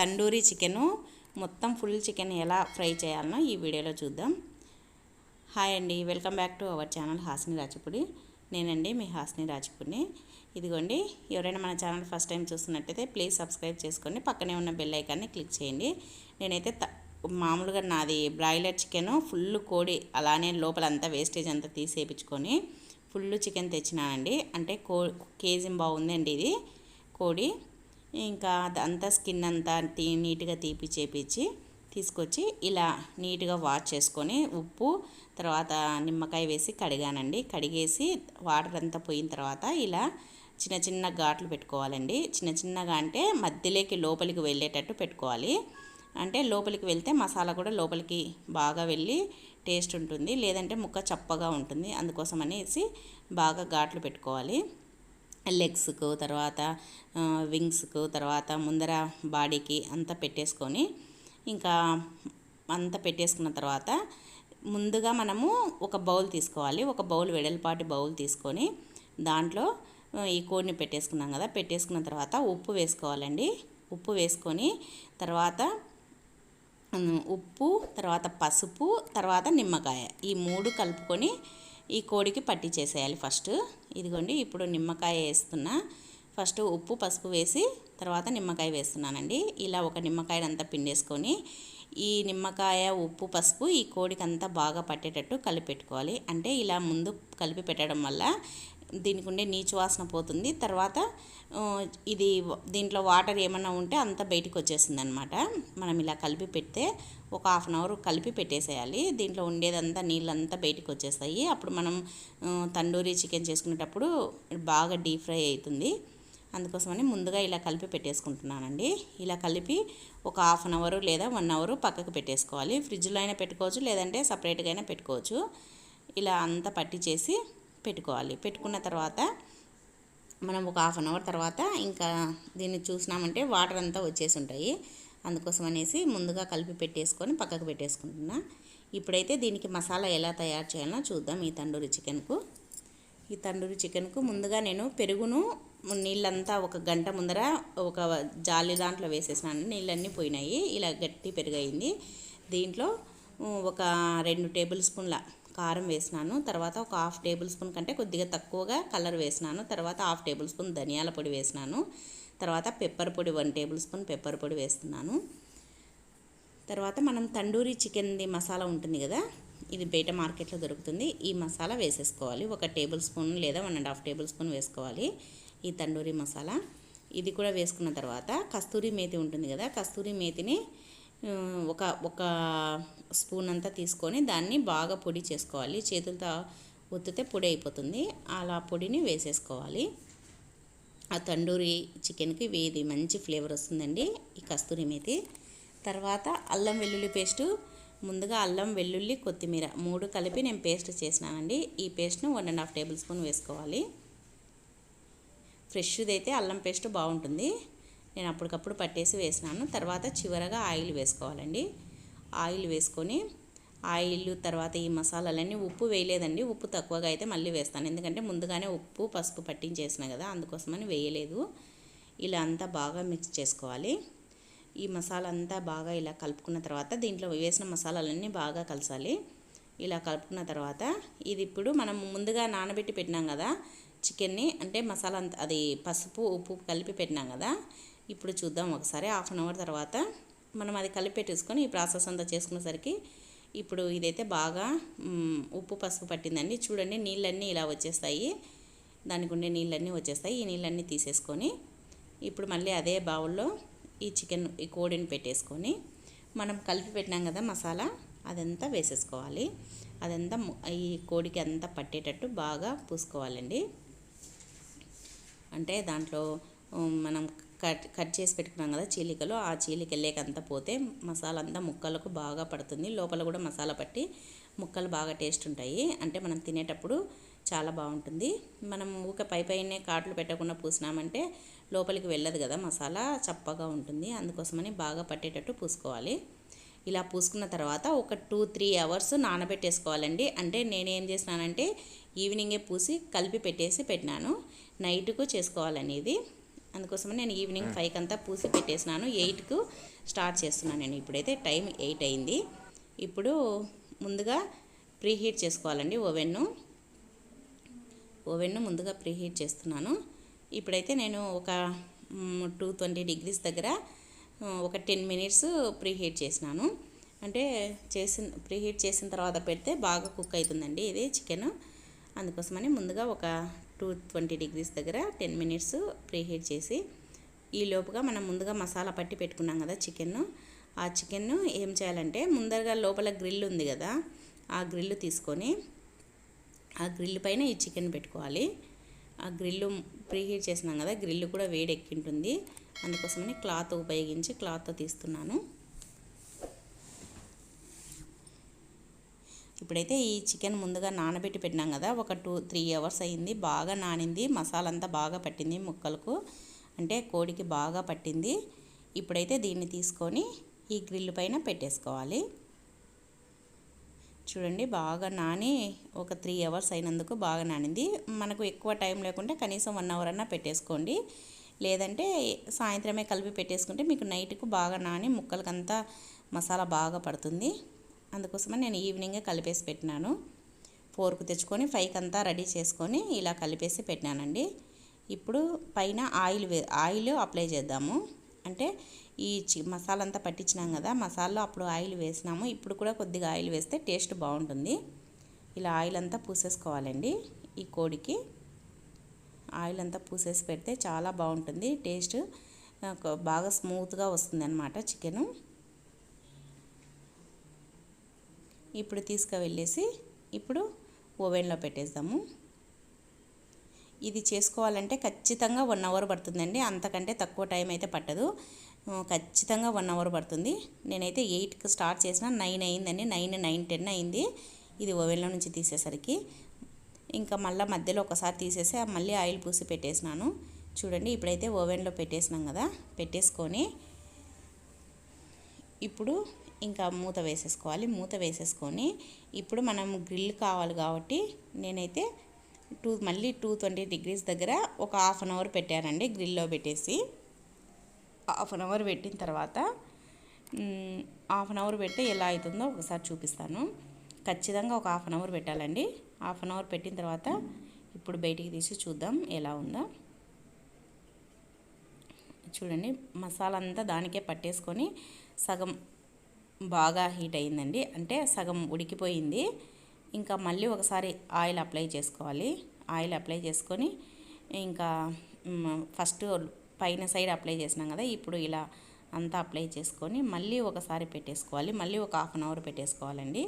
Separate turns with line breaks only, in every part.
Tandoori chicken మొత్తం full chicken ఎలా fry చేయాలనో ఈ వీడియోలో చూద్దాం. హాయ్ అండి welcome back to our channel Hasini Rajapudi. నేనండి మీ హాసిని రాజపుడిని. ఇదిగోండి ఎవరైనా మన ఛానల్ ఫస్ట్ టైం చూస్తున్నట్టయితే ప్లీజ్ సబ్స్క్రైబ్ చేసుకోండి పక్కనే ఉన్న బెల్ ఐకాన్ని క్లిక్ చేయండి. నేనైతే త మామూలుగా నాది బ్రాయిలర్ చికెన్ ఫుల్ కోడి అలానే లోపల అంతా వేస్టేజ్ అంతా తీసేపించుకొని ఫుల్ చికెన్ తెచ్చినానండి. అంటే కో కేజీ బాగుందండి ఇది కోడి. ఇంకా అదంతా స్కిన్ అంతా తీ నీట్గా తీపి చేపించి తీసుకొచ్చి ఇలా నీట్గా వాష్ చేసుకొని ఉప్పు తర్వాత నిమ్మకాయ వేసి కడిగానండి. కడిగేసి వాటర్ అంతా పోయిన తర్వాత ఇలా చిన్న చిన్న ఘాట్లు పెట్టుకోవాలండి. చిన్న చిన్నగా అంటే మధ్యలోకి లోపలికి వెళ్ళేటట్టు పెట్టుకోవాలి. అంటే లోపలికి వెళ్తే మసాలా కూడా లోపలికి బాగా వెళ్ళి టేస్ట్ ఉంటుంది. లేదంటే ముక్క చప్పగా ఉంటుంది. అందుకోసం అనేసి బాగా ఘాట్లు పెట్టుకోవాలి. లెగ్స్కు తర్వాత వింగ్స్కు తర్వాత ముందర బాడీకి అంతా పెట్టేసుకొని ఇంకా అంతా పెట్టేసుకున్న తర్వాత ముందుగా మనము ఒక బౌల్ తీసుకోవాలి. ఒక బౌల్ వెడల్పాటి బౌల్ తీసుకొని దాంట్లో ఈ కోడిని పెట్టేసుకున్నాం కదా పెట్టేసుకున్న తర్వాత ఉప్పు వేసుకోవాలండి. ఉప్పు వేసుకొని తర్వాత ఉప్పు తర్వాత పసుపు తర్వాత నిమ్మకాయ ఈ మూడు కలుపుకొని ఈ కోడికి పట్టి చేసేయాలి ఫస్ట్. ఇదిగోండి ఇప్పుడు నిమ్మకాయ వేస్తున్నా. ఫస్ట్ ఉప్పు పసుపు వేసి తర్వాత నిమ్మకాయ వేస్తున్నానండి. ఇలా ఒక నిమ్మకాయ అంతా పిండేసుకొని ఈ నిమ్మకాయ ఉప్పు పసుపు ఈ కోడికి అంతా బాగా పట్టేటట్టు కలిపి పెట్టుకోవాలి అంటే ఇలా ముందు కలిపి పెట్టడం వల్ల దీనికి ఉండే నీచు వాసన పోతుంది. తర్వాత ఇది దీంట్లో వాటర్ ఏమన్నా ఉంటే అంతా బయటకు వచ్చేసింది అనమాట మనం ఇలా కలిపి పెడితే ఒక హాఫ్ అన్ అవర్ కలిపి పెట్టేసేయాలి. దీంట్లో ఉండేదంతా నీళ్ళంతా బయటకు వచ్చేస్తాయి. అప్పుడు మనం తండూరీ చికెన్ చేసుకునేటప్పుడు బాగా డీప్ ఫ్రై అవుతుంది. అందుకోసమని ముందుగా ఇలా కలిపి పెట్టేసుకుంటున్నానండి. ఇలా కలిపి ఒక హాఫ్ అన్ అవర్ లేదా వన్ అవర్ పక్కకు పెట్టేసుకోవాలి. ఫ్రిడ్జ్లో అయినా పెట్టుకోవచ్చు లేదంటే సపరేట్గా అయినా పెట్టుకోవచ్చు. ఇలా అంతా పట్టి చేసి పెట్టుకోవాలి. పెట్టుకున్న తర్వాత మనం ఒక హాఫ్ అన్ అవర్ తర్వాత ఇంకా దీన్ని చూసినామంటే వాటర్ అంతా వచ్చేసి ఉంటాయి. అందుకోసం అనేసి ముందుగా కలిపి పెట్టేసుకొని పక్కకు పెట్టేసుకుంటున్నా. ఇప్పుడైతే దీనికి మసాలా ఎలా తయారు చేయాలో చూద్దాం ఈ తండూరి చికెన్కు. ఈ తండూరి చికెన్కు ముందుగా నేను పెరుగును నీళ్ళంతా ఒక గంట ముందర ఒక జాలి దాంట్లో వేసేసినాను. నీళ్ళన్నీ పోయినాయి. ఇలా గట్టి పెరుగయింది దీంట్లో ఒక రెండు టేబుల్ స్పూన్ల కారం వేసినాను తర్వాత ఒక హాఫ్ టేబుల్ స్పూన్ కంటే కొద్దిగా తక్కువగా కలర్ వేసినాను తర్వాత హాఫ్ టేబుల్ స్పూన్ ధనియాల పొడి వేసినాను తర్వాత పెప్పర్ పొడి వన్ టేబుల్ స్పూన్ పెప్పర్ పొడి వేస్తున్నాను. తర్వాత మనం తండూరి చికెన్ది మసాలా ఉంటుంది కదా ఇది బయట మార్కెట్లో దొరుకుతుంది ఈ మసాలా వేసేసుకోవాలి. ఒక టేబుల్ స్పూన్ లేదా one and half tablespoon వేసుకోవాలి ఈ తండూరి మసాలా. ఇది కూడా వేసుకున్న తర్వాత కస్తూరి మేతి ఉంటుంది కదా కస్తూరి మేతిని ఒక ఒక స్పూన్ అంతా తీసుకొని దాన్ని బాగా పొడి చేసుకోవాలి. చేతులతో ఒత్తితే పొడి అయిపోతుంది. అలా పొడిని వేసేసుకోవాలి. ఆ తండూరి చికెన్కి వేది మంచి ఫ్లేవర్ వస్తుందండి ఈ కస్తూరి మేతి. తర్వాత అల్లం వెల్లుల్లి పేస్టు. ముందుగా అల్లం వెల్లుల్లి కొత్తిమీర మూడు కలిపి నేను పేస్ట్ చేసినానండి. ఈ పేస్ట్ను one and half tablespoon వేసుకోవాలి. ఫ్రెష్ది అయితే అల్లం పేస్ట్ బాగుంటుంది. నేను అప్పటికప్పుడు పట్టేసి వేసినాను. తర్వాత చివరగా ఆయిల్ వేసుకోవాలండి. ఆయిల్ వేసుకొని ఆయిల్ తర్వాత ఈ మసాలాలన్నీ ఉప్పు వేయలేదండి. ఉప్పు తక్కువగా అయితే మళ్ళీ వేస్తాను. ఎందుకంటే ముందుగానే ఉప్పు పసుపు పట్టించేసిన కదా అందుకోసమని వేయలేదు. ఇలా అంతా బాగా మిక్స్ చేసుకోవాలి. ఈ మసాలా అంతా బాగా ఇలా కలుపుకున్న తర్వాత దీంట్లో వేసిన మసాలాలన్నీ బాగా కలసాలి. ఇలా కలుపుకున్న తర్వాత ఇది ఇప్పుడు మనం ముందుగా నానబెట్టి పెట్టినాం కదా చికెన్ని అంటే మసాలా అది పసుపు ఉప్పు కలిపి పెట్టినాం కదా ఇప్పుడు చూద్దాం ఒకసారి. హాఫ్ అన్ అవర్ తర్వాత మనం అది కలిపి పెట్టేసుకొని ఈ ప్రాసెస్ అంతా చేసుకునేసరికి ఇప్పుడు ఇదైతే బాగా ఉప్పు పసుపు పట్టిందండి. చూడండి నీళ్ళన్నీ ఇలా వచ్చేస్తాయి. దానికి ఉండే నీళ్ళన్నీ వచ్చేస్తాయి. ఈ నీళ్ళన్నీ తీసేసుకొని ఇప్పుడు మళ్ళీ అదే బావుల్లో ఈ చికెన్ ఈ కోడిని పెట్టేసుకొని మనం కలిపి పెట్టినాం కదా మసాలా అదంతా వేసేసుకోవాలి. అదంతా ఈ కోడికి అంతా పట్టేటట్టు బాగా పూసుకోవాలండి. అంటే దాంట్లో మనం కట్ కట్ చేసి పెట్టుకున్నాం కదా చీలికలు. ఆ చీలికల్లేకంతా పోతే మసాలా అంతా ముక్కలకు బాగా పడుతుంది. లోపల కూడా మసాలా పట్టి ముక్కలు బాగా టేస్ట్ ఉంటాయి. అంటే మనం తినేటప్పుడు చాలా బాగుంటుంది. మనం ఊక పై పైనే కాట్లు పెట్టకుండా పూసినామంటే లోపలికి వెళ్ళదు కదా మసాలా చప్పగా ఉంటుంది. అందుకోసమని బాగా పట్టేటట్టు పూసుకోవాలి. ఇలా పూసుకున్న తర్వాత ఒక టూ త్రీ అవర్స్ నానబెట్టేసుకోవాలండి. అంటే నేనేం చేసినానంటే ఈవినింగే పూసి కలిపి పెట్టేసి పెట్టినాను. నైట్కు చేసుకోవాలనేది. అందుకోసమని నేను ఈవినింగ్ ఫైవ్కి అంతా పూసి పెట్టేసినాను. ఎయిట్కు స్టార్ట్ చేస్తున్నాను నేను. ఇప్పుడైతే టైం ఎయిట్ అయింది. ఇప్పుడు ముందుగా ప్రీహీట్ చేసుకోవాలండి ఓవెన్ను. ఓవెన్ను ముందుగా ప్రీహీట్ చేస్తున్నాను. ఇప్పుడైతే నేను ఒక టూ ట్వంటీ డిగ్రీస్ దగ్గర ఒక టెన్ మినిట్స్ ప్రీహీట్ చేసినాను. అంటే చేసిన ప్రీహీట్ చేసిన తర్వాత పెడితే బాగా కుక్ అవుతుందండి ఇది చికెన్. అందుకోసమని ముందుగా ఒక టూ ట్వంటీ డిగ్రీస్ దగ్గర టెన్ మినిట్స్ ప్రీహీట్ చేసి ఈ లోపుగా మనం ముందుగా మసాలా పట్టి పెట్టుకున్నాం కదా చికెన్. ఆ చికెన్ ఏం చేయాలంటే ముందరగా లోపల గ్రిల్ ఉంది కదా ఆ గ్రిల్ తీసుకొని ఆ గ్రిల్ పైన ఈ చికెన్ పెట్టుకోవాలి. ఆ గ్రిల్లు ప్రీహీట్ చేసినాం కదా గ్రిల్ కూడా వేడెక్కింటుంది. అందుకోసమని క్లాత్ ఉపయోగించి క్లాత్తో తీస్తున్నాను. ఇప్పుడైతే ఈ చికెన్ ముందుగా నానబెట్టి పెట్టినాం కదా ఒక టూ త్రీ అవర్స్ అయింది. బాగా నానింది మసాలంతా బాగా పట్టింది ముక్కలకు. అంటే కోడికి బాగా పట్టింది. ఇప్పుడైతే దీన్ని తీసుకొని ఈ గ్రిల్ పైన పెట్టేసుకోవాలి. చూడండి బాగా నాని ఒక త్రీ అవర్స్ అయినందుకు బాగా నానింది. మనకు ఎక్కువ టైం లేకుంటే కనీసం వన్ అవర్ అన్నా పెట్టేసుకోండి. లేదంటే సాయంత్రమే కలిపి పెట్టేసుకుంటే మీకు నైట్కు బాగా నాని ముక్కలకంతా మసాలా బాగా పడుతుంది. అందుకోసమని నేను ఈవినింగే కలిపేసి పెట్టినాను. ఫోర్కు తెచ్చుకొని ఫైవ్కి అంతా రెడీ చేసుకొని ఇలా కలిపేసి పెట్టినానండి. ఇప్పుడు పైన ఆయిల్ వే ఆయిల్ అప్లై చేద్దాము. అంటే ఈ చి మసాలా అంతా పట్టించినాం కదా మసాలా అప్పుడు ఆయిల్ వేసినాము. ఇప్పుడు కూడా కొద్దిగా ఆయిల్ వేస్తే టేస్ట్ బాగుంటుంది. ఇలా ఆయిల్ అంతా పూసేసుకోవాలండి ఈ కోడికి. ఆయిల్ అంతా పూసేసి పెడితే చాలా బాగుంటుంది. టేస్ట్ బాగా స్మూత్గా వస్తుంది అనమాట చికెను. ఇప్పుడు తీసుకువెళ్ళేసి ఇప్పుడు ఓవెన్లో పెట్టేద్దాము. ఇది చేసుకోవాలంటే ఖచ్చితంగా వన్ అవర్ పడుతుందండి. అంతకంటే తక్కువ టైం అయితే పట్టదు. ఖచ్చితంగా వన్ అవర్ పడుతుంది. నేనైతే ఎయిట్కి స్టార్ట్ చేసిన నైన్ అయిందండి. నైన్ నైన్ టెన్ అయింది. ఇది ఓవెన్లో నుంచి తీసేసరికి. ఇంకా మళ్ళీ మధ్యలో ఒకసారి తీసేసి ఆ మళ్ళీ ఆయిల్ పూసి పెట్టేసినాను. చూడండి ఇప్పుడైతే ఓవెన్లో పెట్టేసినాం కదా. పెట్టేసుకొని ఇప్పుడు ఇంకా మూత వేసేసుకోవాలి. మూత వేసేసుకొని ఇప్పుడు మనం గ్రిల్ కావాలి కాబట్టి నేనైతే టూ మళ్ళీ టూ ట్వంటీ డిగ్రీస్ దగ్గర ఒక హాఫ్ అన్ అవర్ పెట్టానండి గ్రిల్లో పెట్టేసి. హాఫ్ అన్ అవర్ పెట్టిన తర్వాత హాఫ్ అన్ అవర్ పెడితే ఎలా అవుతుందో ఒకసారి చూపిస్తాను. ఖచ్చితంగా ఒక హాఫ్ అన్ అవర్ పెట్టాలండి. హాఫ్ అన్ అవర్ పెట్టిన తర్వాత ఇప్పుడు బయటికి తీసి చూద్దాం ఎలా ఉందో. చూడండి మసాలా అంతా దానికే పట్టేసుకొని సగం బాగా హీట్ అయిందండి అంటే సగం ఉడికిపోయింది. ఇంకా మళ్ళీ ఒకసారి ఆయిల్ అప్లై చేసుకోవాలి. ఆయిల్ అప్లై చేసుకొని ఇంకా ఫస్ట్ పైన సైడ్ అప్లై చేసినాం కదా ఇప్పుడు ఇలా అంతా అప్లై చేసుకొని మళ్ళీ ఒకసారి పెట్టేసుకోవాలి. మళ్ళీ ఒక హాఫ్ అన్ అవర్ పెట్టేసుకోవాలండి.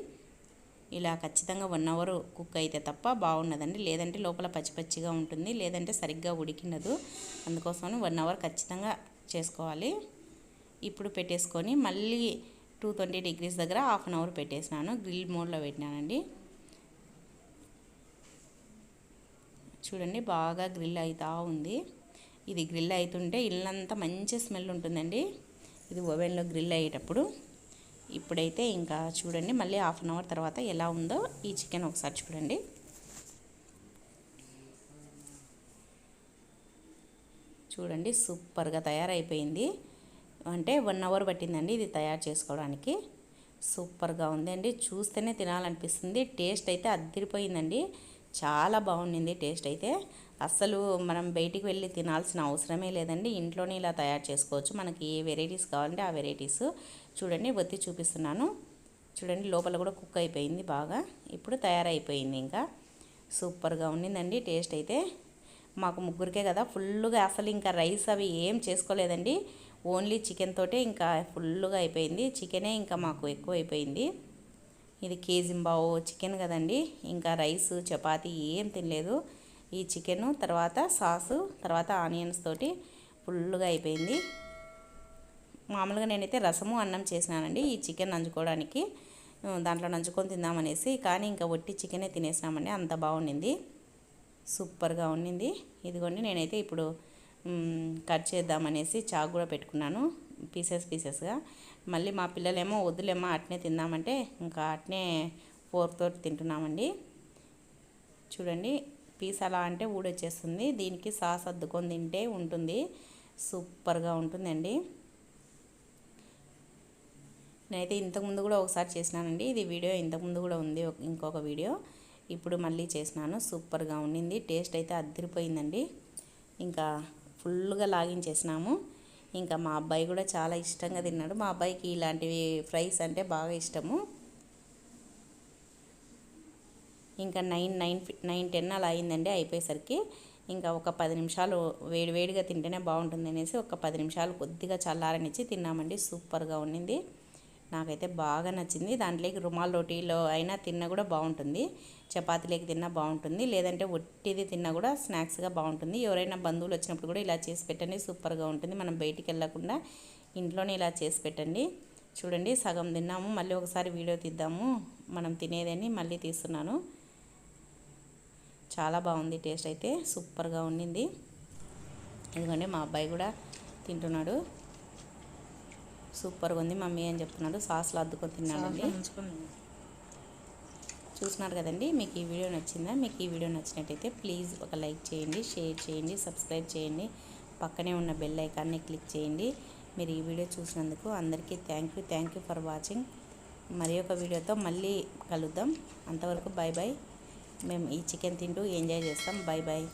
ఇలా ఖచ్చితంగా వన్ అవర్ కుక్ అయితే తప్ప బాగున్నదండి లేదంటే లోపల పచ్చి పచ్చిగా ఉంటుంది. లేదంటే సరిగ్గా ఉడికినదు అందుకోసం వన్ అవర్ ఖచ్చితంగా చేసుకోవాలి. ఇప్పుడు పెట్టేసుకొని మళ్ళీ టూ ట్వంటీ డిగ్రీస్ దగ్గర హాఫ్ అన్ అవర్ పెట్టేసినాను. గ్రిల్ మోడ్లో పెట్టినానండి. చూడండి బాగా గ్రిల్ అవుతా ఉంది. ఇది గ్రిల్ అవుతుంటే ఇల్లంతా మంచి స్మెల్ ఉంటుందండి. ఇది ఓవెన్లో గ్రిల్ అయ్యేటప్పుడు. ఇప్పుడైతే ఇంకా చూడండి మళ్ళీ హాఫ్ అన్ అవర్ తర్వాత ఎలా ఉందో ఈ చికెన్ ఒకసారి చూడండి. చూడండి సూపర్గా తయారైపోయింది. అంటే వన్ అవర్ పట్టిందండి ఇది తయారు చేసుకోవడానికి. సూపర్గా ఉందండి. చూస్తేనే తినాలనిపిస్తుంది. టేస్ట్ అయితే అద్దరిపోయిందండి చాలా బాగుండింది టేస్ట్ అయితే. అస్సలు మనం బయటికి వెళ్ళి తినాల్సిన అవసరమే లేదండి. ఇంట్లోనే ఇలా తయారు చేసుకోవచ్చు. మనకి ఏ వెరైటీస్ కావాలంటే ఆ వెరైటీస్ చూడండి ఒత్తి చూపిస్తున్నాను. చూడండి లోపల కూడా కుక్ అయిపోయింది బాగా. ఇప్పుడు తయారైపోయింది ఇంకా. సూపర్గా ఉండిందండి టేస్ట్ అయితే. మాకు ముగ్గురికే కదా. ఫుల్గా అసలు ఇంకా రైస్ అవి ఏం చేసుకోలేదండి. ఓన్లీ చికెన్ తోటే ఇంకా ఫుల్గా అయిపోయింది. చికెనే ఇంకా మాకు ఎక్కువ అయిపోయింది ఇది కేజింబావు చికెన్ కదండి. ఇంకా రైస్ చపాతి ఏం తినలేదు. ఈ చికెను తర్వాత సాసు తర్వాత ఆనియన్స్ తోటి ఫుల్గా అయిపోయింది. మామూలుగా నేనైతే రసము అన్నం చేసినానండి ఈ చికెన్ నంచుకోవడానికి. దాంట్లో నంచుకొని తిందామనేసి కానీ ఇంకా వట్టి చికెనే తినేసినామండి. అంత బాగుండింది. సూపర్గా ఉండింది. ఇదిగోండి నేనైతే ఇప్పుడు కట్ చేద్దామనేసి చాకు కూడా పెట్టుకున్నాను పీసెస్ పీసెస్గా. మళ్ళీ మా పిల్లలేమో వద్దులేమో అట్నే తిందామంటే ఇంకా అట్నే ఫోర్క్ తోటి తింటున్నామండి. చూడండి పీస్ అలా అంటే ఊడొచ్చేస్తుంది. దీనికి సాస్ అద్దుకొని తింటే ఉంటుంది సూపర్గా ఉంటుందండి. నేనైతే ఇంతకుముందు కూడా ఒకసారి చేసినానండి ఇది వీడియో ఇంతకుముందు కూడా ఉంది ఇంకొక వీడియో. ఇప్పుడు మళ్ళీ చేసినాను సూపర్గా ఉండింది టేస్ట్ అయితే అద్దరిపోయిందండి ఇంకా ఫుల్గా లాగించేసినాము ఇంకా మా అబ్బాయి కూడా చాలా ఇష్టంగా తిన్నాడు. మా అబ్బాయికి ఇలాంటివి ఫ్రైస్ అంటే బాగా ఇష్టము. ఇంకా నైన్ నైన్ నైన్ టెన్ అలా అయిందండి అయిపోయేసరికి. ఇంకా ఒక పది నిమిషాలు వేడి వేడిగా తింటేనే బాగుంటుంది అనేసి ఒక పది నిమిషాలు కొద్దిగా చల్లారనిచ్చి తిన్నామండి. సూపర్గా ఉండింది. నాకైతే బాగా నచ్చింది. దాంట్లోకి రుమాల్ రోటీలో అయినా తిన్నా కూడా బాగుంటుంది. చపాతీలోకి తిన్నా బాగుంటుంది. లేదంటే ఒట్టిది తిన్నా కూడా స్నాక్స్గా బాగుంటుంది. ఎవరైనా బంధువులు వచ్చినప్పుడు కూడా ఇలా చేసి పెట్టండి. సూపర్గా ఉంటుంది. మనం బయటికి వెళ్ళకుండా ఇంట్లోనే ఇలా చేసి పెట్టండి. చూడండి సగం తిన్నాము. మళ్ళీ ఒకసారి వీడియో తీద్దాము. మనం తినేదని మళ్ళీ తీస్తున్నాను. చాలా బాగుంది టేస్ట్ అయితే. సూపర్గా ఉండింది. ఎందుకంటే మా అబ్బాయి కూడా తింటున్నాడు. సూపర్గా ఉంది మమ్మీ అని చెప్తున్నాడు సాస్లో అద్దుకొని తిన్నాడండి చూస్తున్నారు కదండి మీకు ఈ వీడియో నచ్చిందా? మీకు ఈ వీడియో నచ్చినట్టయితే ప్లీజ్ ఒక లైక్ చేయండి షేర్ చేయండి సబ్స్క్రైబ్ చేయండి. పక్కనే ఉన్న బెల్ ఐకాన్ని క్లిక్ చేయండి. మీరు ఈ వీడియో చూసినందుకు అందరికీ thank you. Thank you for watching. మరి ఒక వీడియోతో మళ్ళీ కలుద్దాం. అంతవరకు బాయ్ బాయ్ మేము ఈ చికెన్ తింటూ ఎంజాయ్ చేస్తాం. Bye bye